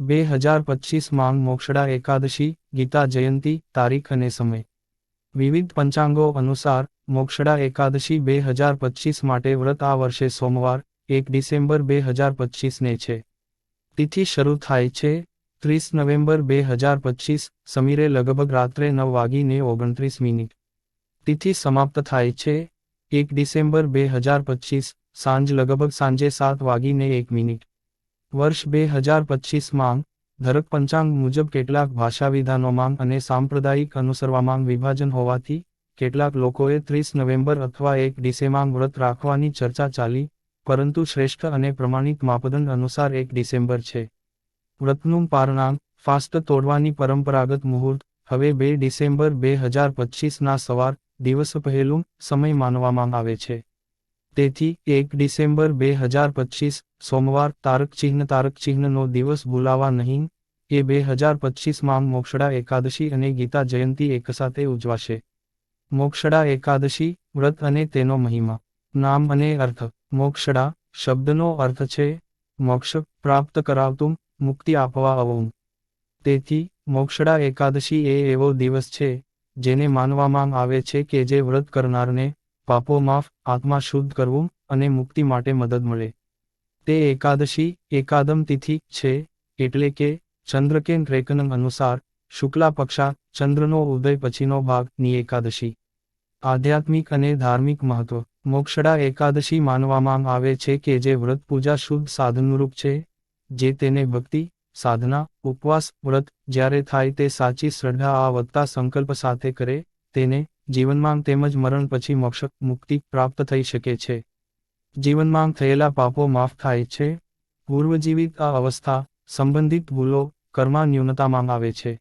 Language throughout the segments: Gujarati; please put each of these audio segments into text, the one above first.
બે હજાર પચીસ માંગ મોક્ષડા એકાદશી, ગીતા જયંતી, તારીખ અને સમય. વિવિધ પંચાંગો અનુસાર, મોક્ષડા એકાદશી બે હજાર પચીસ માટે વ્રત આ વર્ષે સોમવાર, એક ડિસેમ્બર બે હજાર પચીસને છે. તિથિ શરૂ થાય છે, ત્રીસ નવેમ્બર બે હજાર પચીસ, સમીરે લગભગ રાત્રે નવ વાગીને ઓગણત્રીસ મિનિટ. તિથિ સમાપ્ત થાય છે, એક ડિસેમ્બર બે હજાર પચીસ, સાંજ લગભગ સાંજે સાત વાગીને એક મિનિટ. વર્ષ બે હજાર પચીસમાં ધરક પંચાંગ મુજબ કેટલાક ભાષાવિધાનોમાં અને સાંપ્રદાયિક અનુસરવામાં વિભાજન હોવાથી કેટલાક લોકોએ ત્રીસ નવેમ્બર અથવા એક ડિસેમ્બર વ્રત રાખવાની ચર્ચા ચાલી, પરંતુ શ્રેષ્ઠ અને પ્રમાણિત માપદંડ અનુસાર એક ડિસેમ્બર છે. વ્રતનું પારણાંગ ફાસ્ટ તોડવાની પરંપરાગત મુહૂર્ત, હવે બે ડિસેમ્બર બે હજાર પચીસના સવાર, દિવસ પહેલું, સમય માનવામાં આવે છે. તેથી, એક ડિસેમ્બર બે હજાર પચીસ સોમવાર તારક ચિહ્ન તારક ચિહ્નનો દિવસ ભૂલાવા નહીં, એ બે હજાર પચીસમાં મોક્ષડા એકાદશી અને ગીતા જયંતી એકસાથે ઉજવાશે. મોક્ષડા એકાદશી, વ્રત અને તેનો મહિમા, નામ અને અર્થ. મોક્ષડા શબ્દનો અર્થ છે, મોક્ષ પ્રાપ્ત કરાવતું, મુક્તિ આપવા આવવું તેથી, મોક્ષડા એકાદશી એ એવો દિવસ છે, જેને માનવામાં આવે છે કે જે વ્રત કરનારને પાપો માફ, આત્મા શુદ્ધ કરવું અને મુક્તિ માટે મદદ મળે. તે એકાદશી, એકાદમ તિથિ છે, એટલે કે ચંદ્રકેન રેકન અનુસાર શુક્લા પક્ષા ચંદ્રનો ઉદય પછીનો ભાગની એકાદશી. આધ્યાત્મિક અને ધાર્મિક મહત્વ. મોક્ષડા એકાદશી માનવામાં આવે છે કે જે વ્રત પૂજા શુદ્ધ સાધનરૂપ છે, જે તેને ભક્તિ, સાધના, ઉપવાસ, વ્રત જ્યારે થાય તે સાચી શ્રદ્ધા આ વધતા સંકલ્પ સાથે કરે, તેને જીવનમાં તેમજ મરણ પછી મોક્ષ મુક્તિ પ્રાપ્ત થઈ શકે છે. જીવનમાં થયેલા પાપો માફ થાય છે. પૂર્વજીવિત આ અવસ્થા સંબંધિત ભૂલો કર્મા ન્યૂનતામાં આવે છે.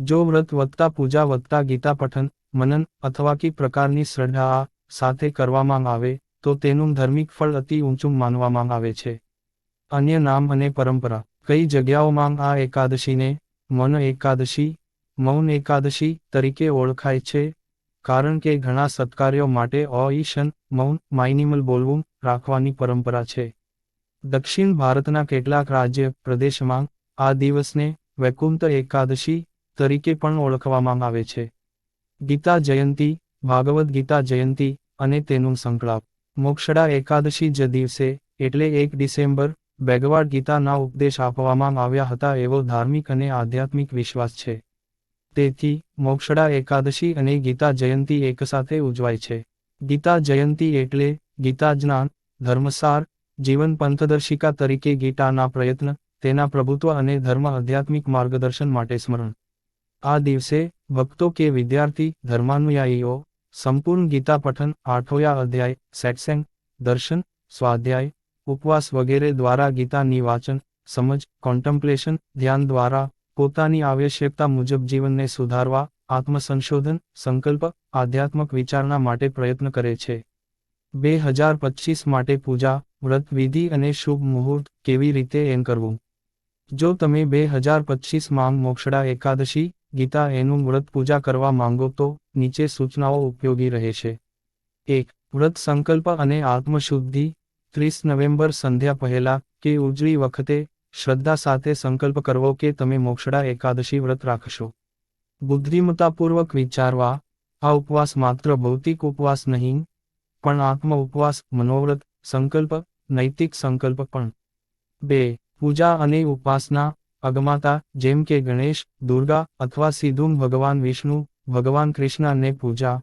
જો વ્રત વધતા પૂજા વધતા ગીતા પઠન, મનન અથવા કી પ્રકારની શ્રદ્ધા આ સાથે કરવામાં આવે, તો તેનું ધાર્મિક ફળ અતિ ઊંચું માનવામાં આવે છે. અન્ય નામ અને પરંપરા. કઈ જગ્યાઓમાં આ એકાદશીને મન એકાદશી, મૌન એકાદશી તરીકે ઓળખાય છે? કારણ કે ઘણા સત્કાર્યો માટે ઓઈશન મૌન, માઇનિમલ બોલવું રાખવાની પરંપરા છે. દક્ષિણ ભારતના કેટલાક રાજ્ય પ્રદેશમાં આ દિવસને વૈકુંઠ એકાદશી તરીકે પણ ઓળખવામાં આવે છે. ગીતા જયંતી ભાગવદ ગીતા જયંતી અને તેનું સંકળાપ. મોક્ષડા એકાદશી જ દિવસે, એટલે એક ડિસેમ્બર બેગવાડ ગીતાના ઉપદેશ આપવામાં આવ્યા હતા એવો ધાર્મિક અને આધ્યાત્મિક વિશ્વાસ છે. તેથી મોક્ષડા એકાદશી અને ગીતા જયંતી એકસાથે ઉજવાય છે. ગીતા જયંતી એટલે ગીતા જ્ઞાન, ધર્મસાર, જીવન પંથદર્શિકા તરીકે ગીતાના પ્રયત્ન, તેના પ્રભુત્વ અને ધર્મ આધ્યાત્મિક માર્ગદર્શન માટે સ્મરણ. આ દિવસે ભક્તો કે વિદ્યાર્થી, ધર્માનુયાયીઓ, સંપૂર્ણ ગીતા પઠન, આઠોયા અધ્યાય, સેટસેંગ, દર્શન, સ્વાધ્યાય, ઉપવાસ વગેરે દ્વારા ગીતાની વાચન, સમજ, કોન્ટમ્પ્લેશન, ધ્યાન દ્વારા પોતાની આવશ્યકતા મુજબ જીવનને સુધારવા, આત્મસંશોધન, સંકલ્પ, આધ્યાત્મક વિચારણા માટે પ્રયત્ન કરે છે. બે હજાર પચીસ માટે પૂજા, વ્રત, વિધિ અને શુભ મુહૂર્ત કેવી રીતે એમ કરવું? જો તમે બે હજાર પચીસ માંગ મોક્ષડા એકાદશી, ગીતા એનું વ્રત પૂજા કરવા માંગો તો નીચે સૂચનાઓ ઉપયોગી રહે છે. એક, વ્રત સંકલ્પ અને આત્મશુદ્ધિ. ત્રીસ નવેમ્બર સંધ્યા પહેલા કે ઉજળી વખતે શ્રદ્ધા સાથે સંકલ્પ કરવો કે તમે મોક્ષડા એકાદશી વ્રત રાખશો. બુદ્ધિમતાપૂર્વક વિચારવા, આ ઉપવાસ માત્ર ભૌતિક ઉપવાસ નહીં, પણ આત્મ ઉપવાસ, મનોવ્રત, સંકલ્પ, નૈતિક સંકલ્પ પણ. બે, પૂજા અને ઉપાસના, અગમાતા, જેમ કે ગણેશ, દુર્ગા અથવા સીધું ભગવાન વિષ્ણુ, ભગવાન કૃષ્ણને પૂજા,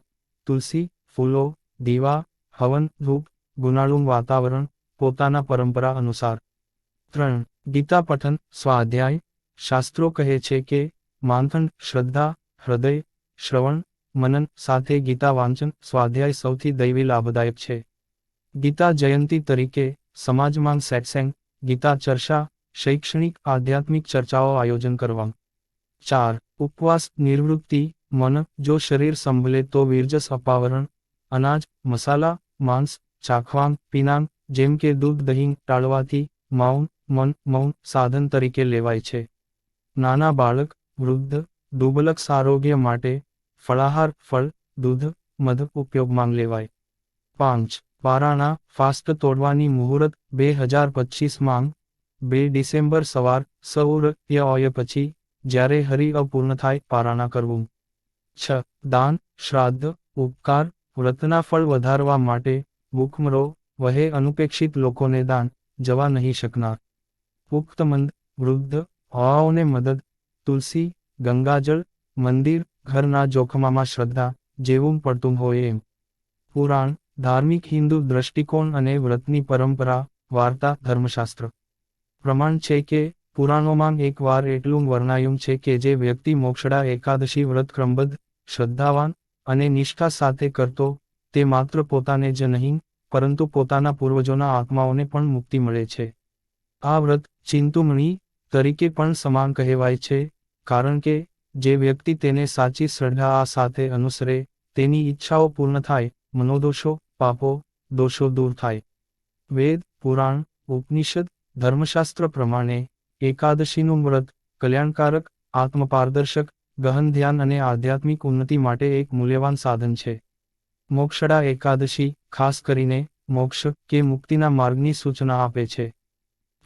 તુલસી, ફૂલો, દીવા, હવન, ધૂપ, ગુનાળું વાતાવરણ, પોતાના પરંપરા અનુસાર. ત્રણ ગીતા પઠન સ્વાધ્યાય શાસ્ત્રો કહે છે કે માનથન શ્રદ્ધા હૃદય શ્રવણ મનન સાથે ગીતા વાંચન સ્વાધ્યાય સૌથી દૈવી લાભદાયક છે ગીતા જયંતી તરીકે સમાજમાં સેટસેંગ ગીતા ચર્ચા શૈક્ષણિક આધ્યાત્મિક ચર્ચાઓ આયોજન કરવા ચાર ઉપવાસ નિવૃત્તિ મન જો શરીર સંભલે તો વીરજસ અપાવરણ અનાજ મસાલા માંસ ચાખવાંગ પીનાંગ જેમ કે દૂધ દહીં ટાળવાથી મૌન મન, મૌન સાધન તરીકે લેવાય છે. નાના બાળક, વૃદ્ધ દુબલક આરોગ્ય માટે ફળાહાર, ફળ, દૂધ, મધ ઉપયોગમાં લેવાય. પાંચ પારાણા ફાસ્ટ તોડવાની મુહૂર્ત બે હજાર પચીસ માંગ બે ડિસેમ્બર સવાર સૌરય ઓય પછી, જ્યારે હરિ અપૂર્ણ થાય પારાણા કરવું. છ, દાન, શ્રાદ્ધ, ઉપકાર, વ્રતના ફળ વધારવા માટે ભૂખમરો વહે અનુપેક્ષિત લોકોને દાન, જવા નહીં શકનાર. પુખ્તમંદ વૃદ્ધ હવાઓને મદદ, તુલસી, ગંગાજળ, મંદિર, ઘરના જોખમામાં શ્રદ્ધા જેવું પડતું હોય એમ. પુરાણ, ધાર્મિક હિન્દુ દ્રષ્ટિકોણ અને વ્રતની પરંપરા, વાર્તા, ધર્મશાસ્ત્ર. પ્રમાણ છે કે, પુરાણોમાં એકવાર એટલું વર્ણાયું છે કે જે વ્યક્તિ મોક્ષડા એકાદશી વ્રત ક્રમબદ્ધ, શ્રદ્ધાવાન અને નિષ્ઠા સાથે કરતો, તે માત્ર પોતાને જ નહીં, પરંતુ પોતાના પૂર્વજોના આત્માઓને પણ મુક્તિ મળે છે. આ વ્રત ચિંતુમણી તરીકે પણ સમાન કહેવાય છે, કારણ કે જે વ્યક્તિ તેને સાચી શ્રદ્ધા સાથે અનુસરે, તેની ઈચ્છાઓ પૂર્ણ થાય, મનોદોષો, પાપો, દોષો દૂર થાય. વેદ, પુરાણ, ઉપનિષદ, ધર્મશાસ્ત્ર પ્રમાણે એકાદશીનું વ્રત કલ્યાણકારક, આત્મપારદર્શક, ગહન ધ્યાન અને આધ્યાત્મિક ઉન્નતિ માટે એક મૂલ્યવાન સાધન છે. મોક્ષડા એકાદશી ખાસ કરીને મોક્ષ કે મુક્તિના માર્ગની સૂચના આપે છે.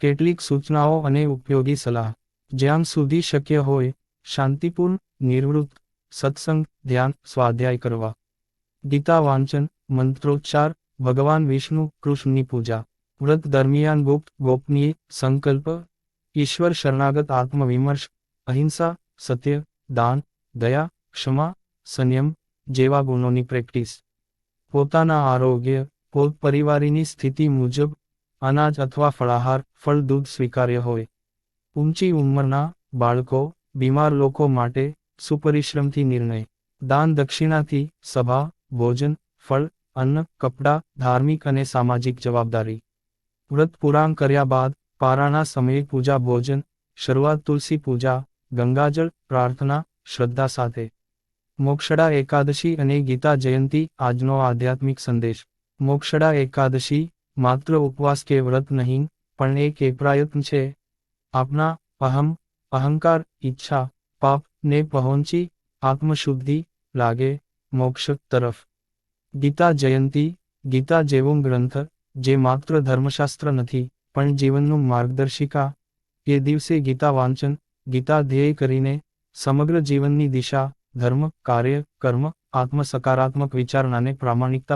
કેટલીક સૂચનાઓ અને ઉપયોગી સલાહ. જ્યાં સુધી શક્ય હોય, શાંતિપૂર્ણ, નિવૃત્ત, સત્સંગ, ધ્યાન, સ્વાધ્યાય કરવા. ગીતા વાંચન, મંત્રોચ્ચાર, ભગવાન વિષ્ણુ, કૃષ્ણની પૂજા. વ્રત દરમિયાન ગુપ્ત, ગોપનીય, સંકલ્પ, ઈશ્વર શરણાગત આત્મવિમર્શ, અહિંસા, સત્ય, દાન, દયા, ક્ષમા, સંયમ જેવા ગુણોની પ્રેક્ટિસ. પોતાના આરોગ્ય પોત પરિવારની સ્થિતિ મુજબ અનાજ અથવા ફળાહાર, ફળ, દૂધ સ્વીકાર્ય હોય. ઊંચી ઉંમરના બાળકો, બીમાર લોકો માટે સુપરિશ્રમથી નિર્ણય. દાન દક્ષિણાથી સભા, ભોજન, ફળ, અન્ન, કપડાં, ધાર્મિક અને સામાજિક જવાબદારી. વ્રત પુરાણ કર્યા બાદ પારાના સમયે પૂજા, ભોજન, શરૂઆત તુલસી પૂજા, ગંગાજળ, પ્રાર્થના, શ્રદ્ધા સાથે. મોક્ષડા એકાદશી અને ગીતા જયંતી આજનો આધ્યાત્મિક સંદેશ. મોક્ષડા એકાદશી માત્ર ઉપવાસ કે વ્રત નહીં, પણ એક પ્રયત્ન છે. આપના અહમ, અહંકાર, ઈચ્છા, પાપ ને પહોંચી આત્મશુદ્ધિ લાગે મોક્ષ તરફ. ગીતા જયંતી, ગીતા જેવો ગ્રંથ, જે માત્ર ધર્મશાસ્ત્ર નથી, પણ જીવનનું માર્ગદર્શિકા, એ દિવસે ગીતા વાંચન, ગીતા ધ્યેય કરીને સમગ્ર જીવનની દિશા, ધર્મ, કાર્ય, કર્મ, આત્મ સકારાત્મક વિચારણાને પ્રામાણિકતા